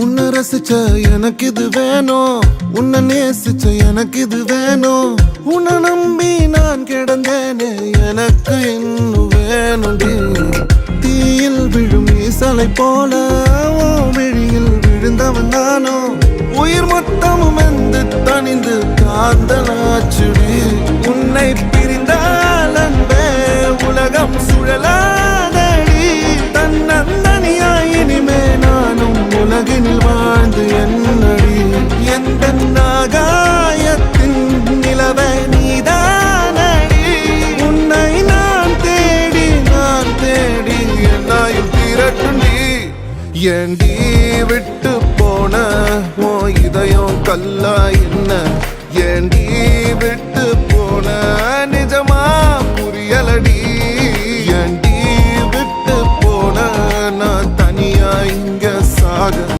உன்னை ரசிச்ச எனக்கு இது வேணும். உன்னை நேசிச்ச எனக்கு இது வேணும். உன்னை நம்பி நான் கிடந்தேனே எனக்கு இன்னும் வேணும் தீயில் விழும் ஈசலை போல ஓ விழியில் விழுந்தவன் நானோ. உயிர் மொத்தமும் வந்து தணிந்து உலகினில் வாழ்ந்து என்னடி? எந்த நாகாயத்தின் நிலவை நீதானடி? உன்னை நான் தேடி நான் தேடி என்னாயும் திரட்டுண்டி. ஏண்டி விட்டு போன ஓ இதயம் கல்லா என்ன? ஏண்டி விட்டு போன நிஜமா புரியலடி? ஏண்டி விட்டு போன நான் தனியா இங்க சாக